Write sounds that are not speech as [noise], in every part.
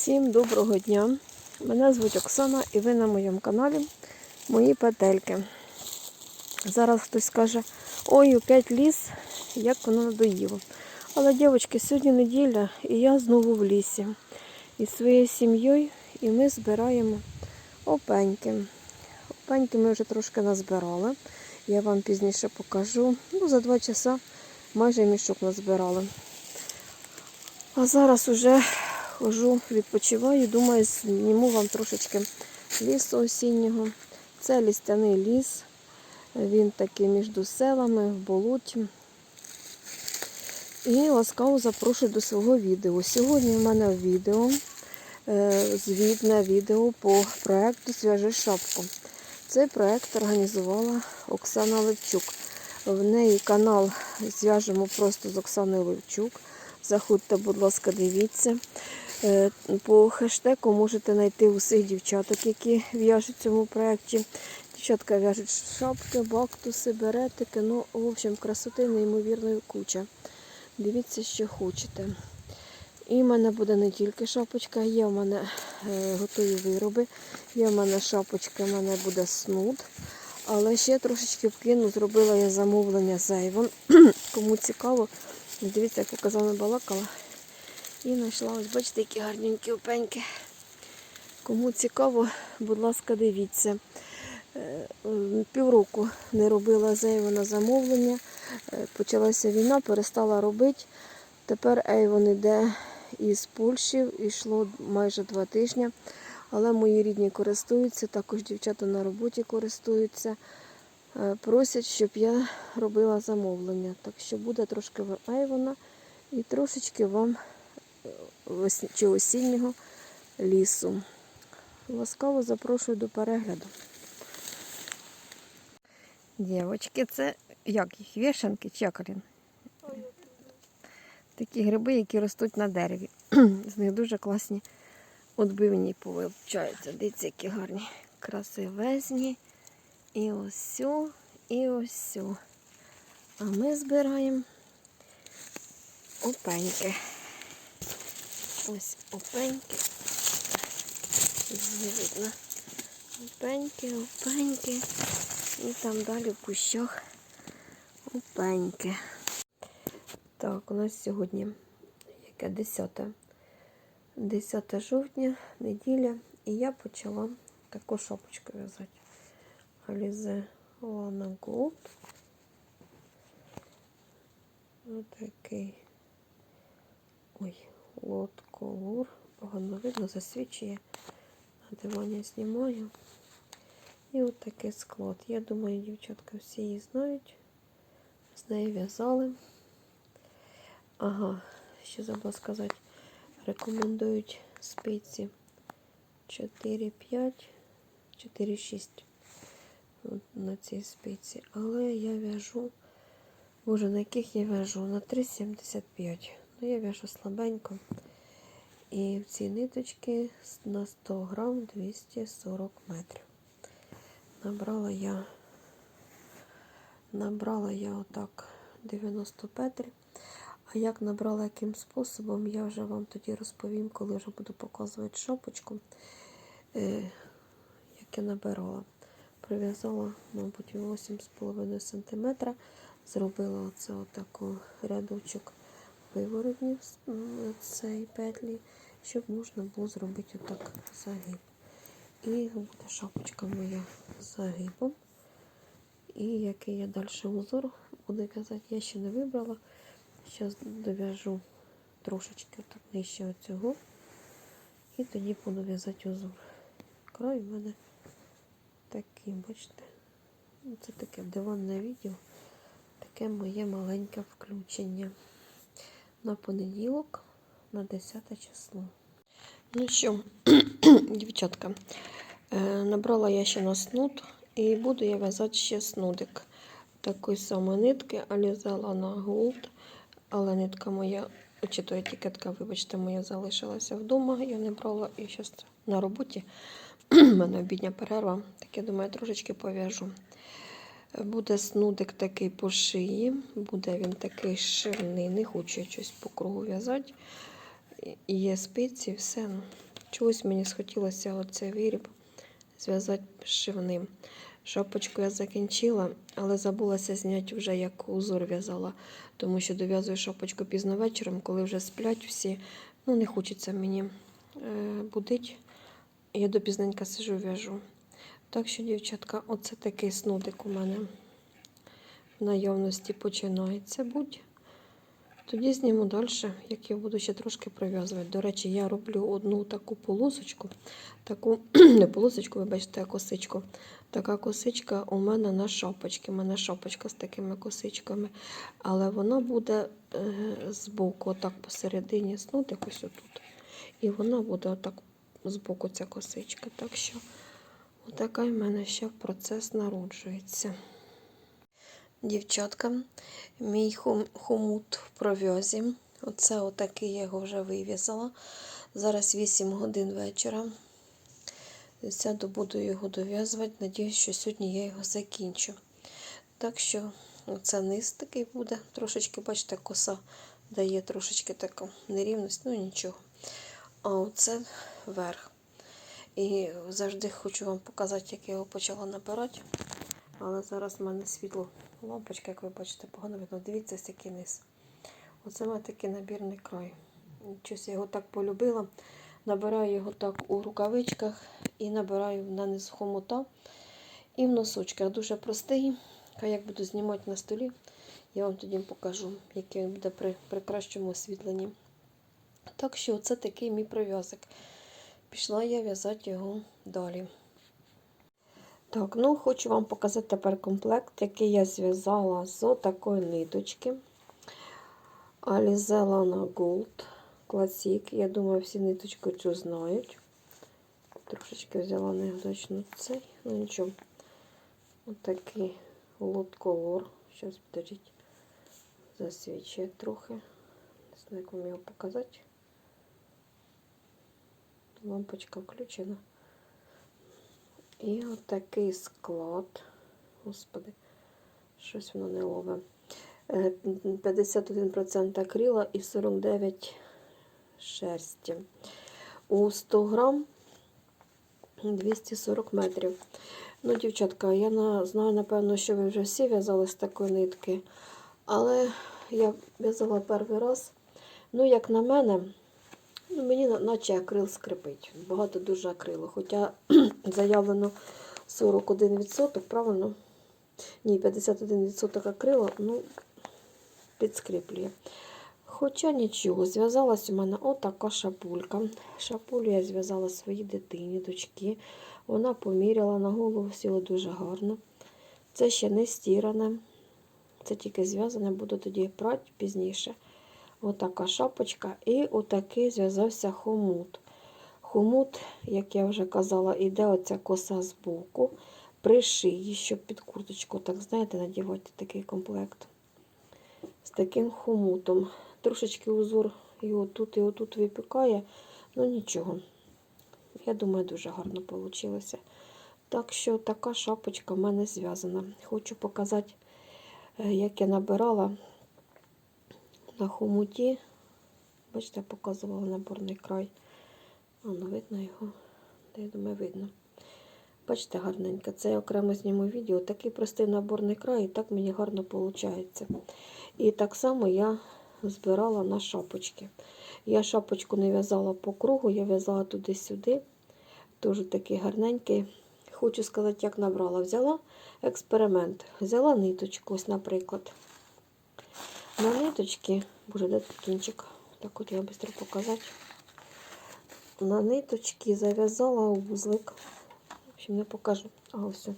Всім доброго дня! Мене звуть Оксана і ви на моєму каналі Мої петельки. Зараз хтось скаже, ой, опять ліс, як воно надоїло. Але, дівчатки, сьогодні неділя і я знову в лісі. Із своєю сім'єю і ми збираємо опеньки. Опеньки ми вже трошки назбирали. Я вам пізніше покажу. Ну, за два часа майже мішок назбирали. А зараз уже хожу, відпочиваю, думаю, зніму вам трошечки лісу осіннього. Це лістяний ліс. Він такий між селами, в болоті. І ласкаво запрошую до свого відео. Сьогодні в мене відео, е, звітне відео по проєкту Зв'яжи шапку. Цей проєкт організувала Оксана Левчук. В неї канал зв'яжемо просто з Оксаною Левчук. Заходьте, будь ласка, дивіться. Е, По хештегу можете знайти усіх дівчаток, які в'яжуть в цьому проєкті. Дівчатка в'яжуть шапки, бактуси, беретики. Ну, в общем, красоти неймовірної куча. Дивіться, що хочете. І в мене буде не тільки шапочка, є в мене е, готові вироби, є в мене шапочка, в мене буде снуд. Але ще трошечки вкину, зробила я замовлення з Avon. [clears throat] Кому цікаво, дивіться, як я казала, балакала. І знайшла, ось бачите, які гарненькі опеньки. Кому цікаво, будь ласка, дивіться. Е, Півроку не робила Avon на замовлення. Е, Почалася війна, перестала робити. Тепер Avon іде із Польщі, йшло майже два тижні. Але мої рідні користуються, також дівчата на роботі користуються. Е, Просять, щоб я робила замовлення. Так що буде трошки Айвона і трошечки вам чи осіннього лісу. Ласкаво запрошую до перегляду. Дівочки, це як їх? Вішанки чи Такі гриби, які ростуть на дереві. З них дуже класні отбивні получаються. Дивіться, які гарні. Красивезні. І ось і ось. А ми збираємо опеньки. Ось опеньки. Не видно. Опеньки, опеньки. І там далі в кущах опеньки. Так, у нас сьогодні яке 10. 10 жовтня, неділя, і я почала таку шапочку в'язати. Alize Lana Gold. Отакий. Ой, лот колор. Погано видно, засвічує. На дивані знімаю. І от такий склад. Я думаю, дівчатка всі її знають. З нею в'язали. Ага, ще забула сказати. Рекомендують спиці 4-5, 4-6 на цій спиці. Але я в'яжу, боже, на яких я в'яжу? На 3,75. Ну, я в'яжу слабенько. І в ці ниточки на 100 грам 240 метрів. Набрала я, набрала я отак 90 петель. А як набрала яким способом, я вже вам тоді розповім, коли вже буду показувати шапочку, е, як я набирала. Прив'язала, мабуть, 8,5 см. Зробила оце отаку рядочок м, цієї петлі, щоб можна було зробити отак загиб. І буде шапочка моя з загибом. І який я далі узор буду в'язати, я ще не вибрала. Зараз дов'яжу трошечки так нижче оцього. І тоді буду в'язати узор. Край у мене такий, бачите? Це таке диванне відео. Таке моє маленьке включення. На понеділок, на 10 число. Ну що, [clears throat] дівчатка, е, набрала я ще на снуд і буду я в'язати ще снудик. Такої самої нитки Alize Lana Gold. Але нитка моя, чи то етикетка, вибачте, моя залишилася вдома. Я не брала і зараз на роботі. [clears throat] У мене обідня перерва. Так я думаю, трошечки пов'яжу. Буде снудик такий по шиї, буде він такий ширний, не хочу я щось по кругу в'язати. Є спиці, все. Чогось мені схотілося оцей виріб зв'язати шивним. Шапочку я закінчила, але забулася зняти вже як узор в'язала, тому що дов'язую шапочку пізно вечором, коли вже сплять всі. Ну, не хочеться мені е, будить. Я допізненька сижу в'яжу. Так що, дівчатка, оце такий снудик у мене в наявності починається будь. Тоді зніму далі, як я буду ще трошки пров'язувати. До речі, я роблю одну таку полосочку, таку [clears throat] не полосочку, вибачте, а косичку. Така косичка у мене на шапочці. У мене шапочка з такими косичками. Але вона буде е, збоку, отак посередині снути ось отут. І вона буде отак збоку ця косичка. Так що отака в мене ще процес народжується. Дівчатка, мій хом- хомут в пров'язі. Оце отакий я його вже вив'язала. Зараз 8 годин вечора. Сяду буду його дов'язувати. Надіюсь, що сьогодні я його закінчу. Так що оце низ такий буде. Трошечки, бачите, коса дає трошечки таку нерівність, ну нічого. А оце верх. І завжди хочу вам показати, як я його почала набирати. Але зараз в мене світло лампочка, як ви бачите, погано видно. Дивіться, який низ. Оце мене такий набірний край. Щось я його так полюбила. Набираю його так у рукавичках і набираю на низ хомута і в носочках. Дуже простий. А як буду знімати на столі, я вам тоді покажу, який він буде при, при кращому освітленні. Так що це такий мій прив'язок. Пішла я в'язати його далі. Так, ну хочу вам показати тепер комплект, який я зв'язала з такої ниточки. Alize Lana Gold Classic. Я думаю, всі ниточку цю знають. Трошечки взяла неудачно цей, ну нічого. Отакий лот колор. Зараз підождіть, засвічує трохи. Не знаю, як вам його показати. Лампочка включена. І отакий склад. Господи, щось воно не лове. Е, 51% акрила і 49 шерсті. У 100 грам 240 метрів. Ну, дівчатка, я на, знаю, напевно, що ви вже всі в'язали з такої нитки. Але я в'язала перший раз. Ну, як на мене, ну, мені наче акрил скрипить. Багато дуже акрилу. Хоча [clears throat] заявлено 41%, правильно? Ні, 51% акрилу, ну, підскріплює. Хоча нічого, зв'язалась у мене отака шапулька. Шапулю я зв'язала своїй дитині, дочки. Вона поміряла на голову, сіло дуже гарно. Це ще не стіране. Це тільки зв'язане, буду тоді прати пізніше. Отака шапочка. І отакий зв'язався хомут. Хомут, як я вже казала, іде оця коса з боку, при шиї, щоб під курточку, так знаєте, надівати такий комплект. З таким хомутом. Трошечки узор і отут, і отут випікає, ну нічого. Я думаю, дуже гарно вийшло. Так що така шапочка в мене зв'язана. Хочу показати, е, як я набирала на хомуті. Бачите, я показувала наборний край. А, ну видно його. Я думаю, видно. Бачите, гарненько. Це я окремо зніму відео. Такий простий наборний край, і так мені гарно виходить. І так само я збирала на шапочки. Я шапочку не в'язала по кругу, я в'язала туди-сюди. Теж такий гарненький. Хочу сказати, як набрала. Взяла експеримент. Взяла ниточку, ось, наприклад. На ниточки, боже, де тут кінчик? Так от я швидко показати. На ниточки зав'язала вузлик. В общем, не покажу. А, все.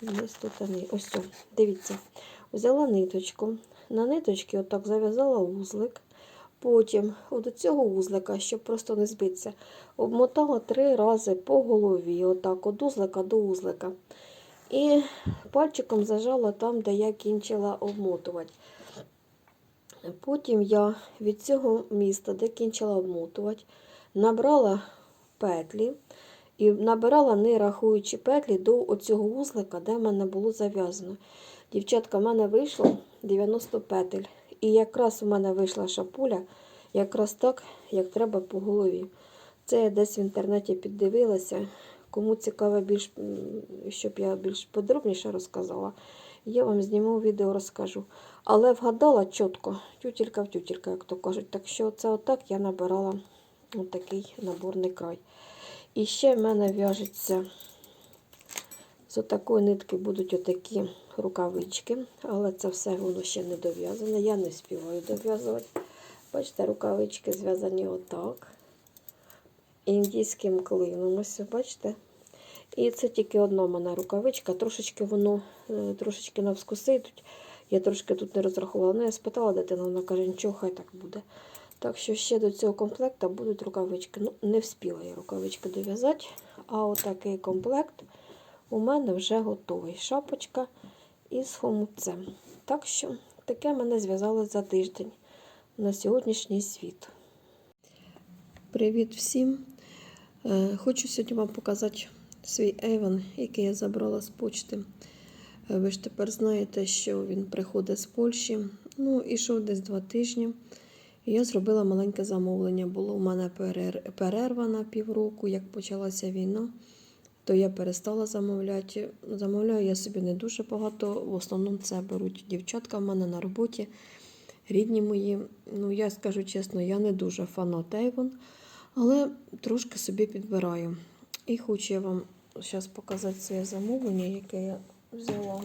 Десь тут вони. Ось. Дивіться. Взяла ниточку. На ниточки отак зав'язала вузлик. Потім до цього вузлика, щоб просто не збитися, обмотала три рази по голові, отак, від узлика до узлика. І пальчиком зажала там, де я кінчила обмотувати. Потім я від цього міста, де кінчила обмотувати, набрала петлі і набирала, не рахуючи петлі, до оцього вузлика, де в мене було зав'язано. Дівчатка, в мене вийшло 90 петель. І якраз у мене вийшла шапуля, якраз так, як треба по голові. Це я десь в інтернеті піддивилася. Кому цікаво більш, щоб я більш подробніше розказала, я вам зніму відео, розкажу. Але вгадала чітко, тютілька в тютілька, як то кажуть. Так що це отак я набирала отакий наборний край. І ще в мене в'яжеться з отакої нитки будуть отакі рукавички, але це все воно ще не дов'язане. Я не співаю дов'язувати. Бачите, рукавички зв'язані отак. Індійським клином. Ось, бачите? І це тільки одна в мене рукавичка. Трошечки воно е, трошечки навскоси. Я трошки тут не розрахувала. Ну, я спитала дитину, вона каже, нічого, хай так буде. Так що ще до цього комплекту будуть рукавички. Ну, не встигла я рукавички дов'язати, а отакий комплект у мене вже готовий. Шапочка із хомутцем. Так що таке мене зв'язали за тиждень на сьогоднішній світ. Привіт всім! Е, Хочу сьогодні вам показати свій Avon, який я забрала з почти. Е, Ви ж тепер знаєте, що він приходить з Польщі. Ну, ішов десь два тижні. І я зробила маленьке замовлення. Було у мене перерва на півроку, як почалася війна, то я перестала замовляти. Замовляю я собі не дуже багато. В основному це беруть дівчатка в мене на роботі, рідні мої. Ну, я скажу чесно, я не дуже фанат Avon, але трошки собі підбираю. І хочу я вам зараз показати своє замовлення, яке я взяла.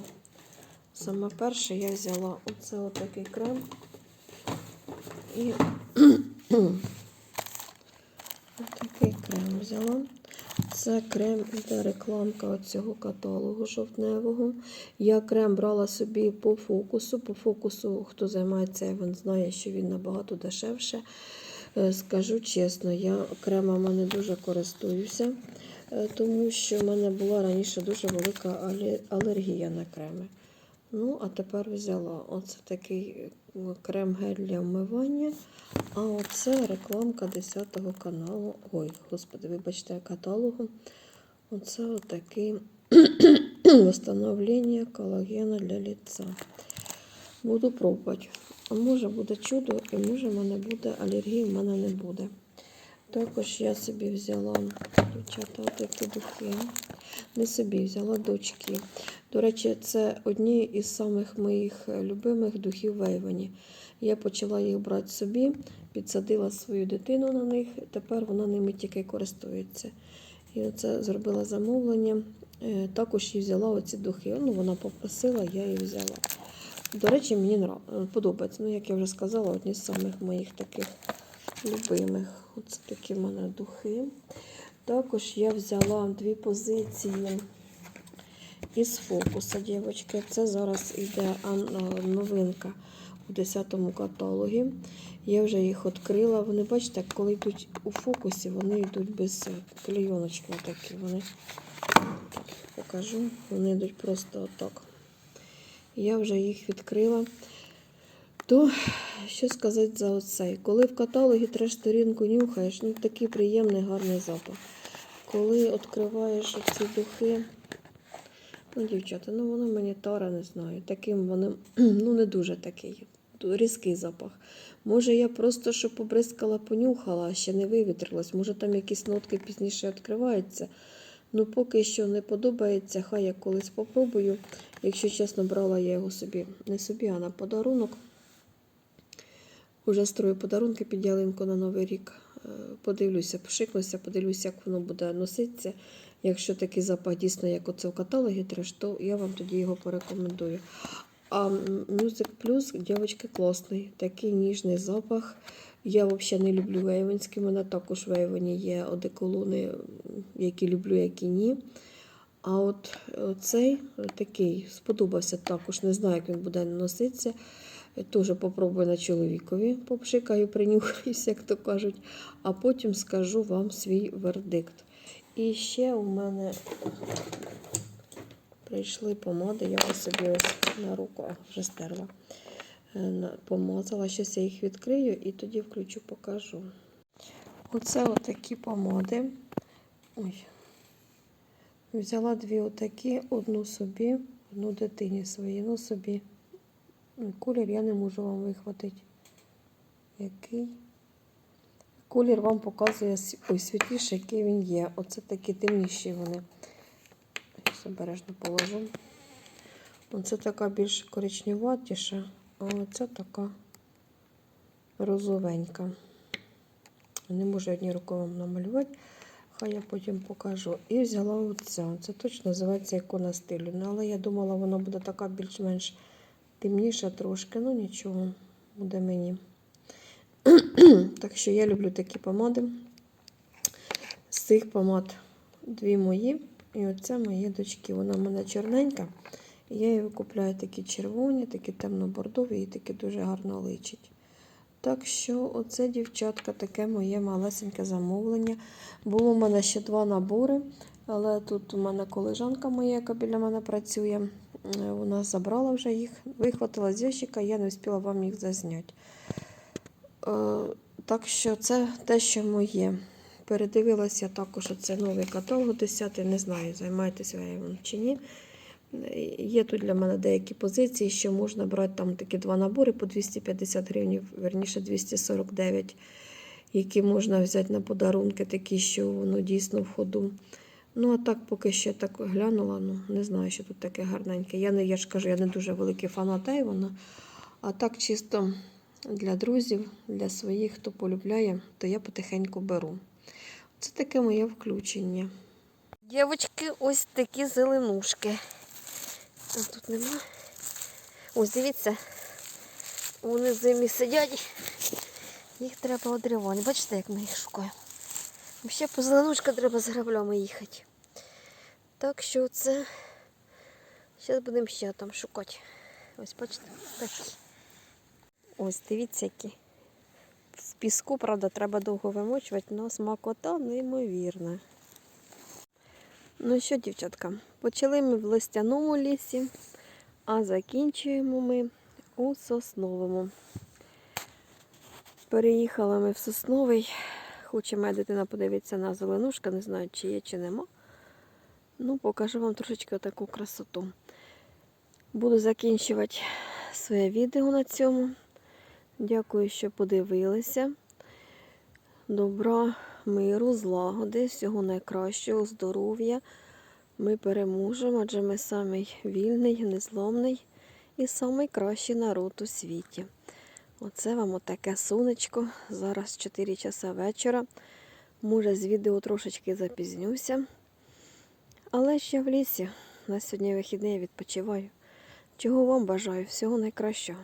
Саме перше я взяла оце отакий крем. І [clears throat] отакий крем взяла. Це крем іде рекламка цього каталогу жовтневого. Я крем брала собі по фокусу. По фокусу, хто займається, він знає, що він набагато дешевше. Е, Скажу чесно, я кремами не дуже користуюся, тому що в мене була раніше дуже велика алергія на креми. Ну, а тепер взяла оце такий е, крем-гель для вмивання. А оце рекламка 10 каналу. Ой, господи, вибачте, каталогу. Оце отакий [clears throat] восстановлення колагена для лица. Буду пробувати. А може буде чудо, і може в мене буде алергії, в мене не буде. Також я собі взяла, дівчата, такі духи. Не собі взяла дочки. До речі, це одні із самих моїх е, любимих духів в Ейвені. Я почала їх брати собі, підсадила свою дитину на них, тепер вона ними тільки користується. І оце зробила замовлення. Е, Також їй взяла оці духи. Ну, вона попросила, я її взяла. До речі, мені подобається. Ну, як я вже сказала, одні з самих моїх таких любимих. Оце такі в мене духи. Також я взяла дві позиції із фокуса, дівчатки. Це зараз йде новинка у 10 каталогі. Я вже їх відкрила. Вони, бачите, коли йдуть у фокусі, вони йдуть без е, клейоночки. Отакі. Вони покажу. Вони йдуть просто отак. Я вже їх відкрила. То що сказати за оцей? Коли в каталогі треш сторінку нюхаєш, ну такий приємний гарний запах. Коли відкриваєш ці духи, ну, дівчата, ну воно мені тара не знаю. Таким вони, [clears throat] ну не дуже такий, різкий запах. Може, я просто що побризкала, понюхала, а ще не вивітрилась. Може, там якісь нотки пізніше відкриваються. Ну, поки що не подобається, хай я колись попробую. Якщо чесно, брала я його собі, не собі, а на подарунок. Уже строю подарунки під ялинку на Новий рік. Е, Подивлюся, пошикнуся, подивлюся, як воно буде носитися. Якщо такий запах дійсно, як оце в каталогі треш, то я вам тоді його порекомендую. А Music Plus, дівчатки, класний, такий ніжний запах. Я взагалі не люблю вейвенські. У мене також в Ейвені є одеколони, які люблю, які ні. А от е, цей е, такий сподобався також. Не знаю, як він буде носитися. Теж попробую на чоловікові, попшикаю, принюхаюся, як то кажуть, а потім скажу вам свій вердикт. І ще у мене прийшли помади, я ось собі ось на руку вже стерла. Е, Помазала, щось я їх відкрию і тоді включу, покажу. Оце отакі помади. Ой. Взяла дві отакі, одну собі, одну дитині своїй, ну собі. Колір я не можу вам вихватити. Який? Колір вам показує ой, світліший, який він є. Оце такі темніші вони. Зараз обережно положу. Оце така більш коричневатіша, а оце така розовенька. Не можу одні рукою намалювати, хай я потім покажу. І взяла оця. Це точно називається ікона стилю. Ну, але я думала, вона буде така більш-менш темніша трошки. Ну нічого, буде мені. [clears throat] так що я люблю такі помади. З цих помад дві мої. І оце мої дочки. Вона в мене чорненька. Я її викупляю такі червоні, такі темно-бордові і такі дуже гарно личить. Так що, оце, дівчатка, таке моє малесеньке замовлення. Було в мене ще два набори, але тут у мене колежанка моя, яка біля мене працює. Е, Вона забрала вже їх, вихватила з ящика, я не встигла вам їх зазняти. Е, так що це те, що моє. Передивилася також оце новий каталог 10, не знаю, займаєтеся ви їм чи ні. Є тут для мене деякі позиції, що можна брати там такі два набори по 250 гривень, верніше 249, які можна взяти на подарунки, такі, що воно дійсно в ходу. Ну, а так, поки що так глянула, ну не знаю, що тут таке гарненьке. Я не я ж кажу, я не дуже великий фанат Ейвона. А так чисто для друзів, для своїх, хто полюбляє, то я потихеньку беру. Це таке моє включення. Дівчатки, ось такі зеленушки. А тут нема. Ось дивіться, вони зимі сидять. Їх треба одривати. Бачите, як ми їх шукаємо. Ще по зеленушка треба з граблями їхати. Так що це. Зараз будемо ще там шукати. Ось бачите, такі. Ось дивіться які. В піску, правда, треба довго вимочувати, але смакота неймовірна. Ну що, дівчатка, почали ми в листяному лісі, а закінчуємо ми у сосновому. Переїхали ми в сосновий. Хоче моя дитина подивитися на зеленушка, не знаю, чи є, чи нема. Ну, покажу вам трошечки таку красоту. Буду закінчувати своє відео на цьому. Дякую, що подивилися. Добра, миру, злагоди, всього найкращого, здоров'я. Ми переможемо, адже ми самий вільний, незломний і самий кращий народ у світі. Оце вам отаке сонечко. Зараз 4 часа вечора. Може, з відео трошечки запізнюся. Але ще в лісі. На сьогодні вихідний я відпочиваю. Чого вам бажаю? Всього найкращого.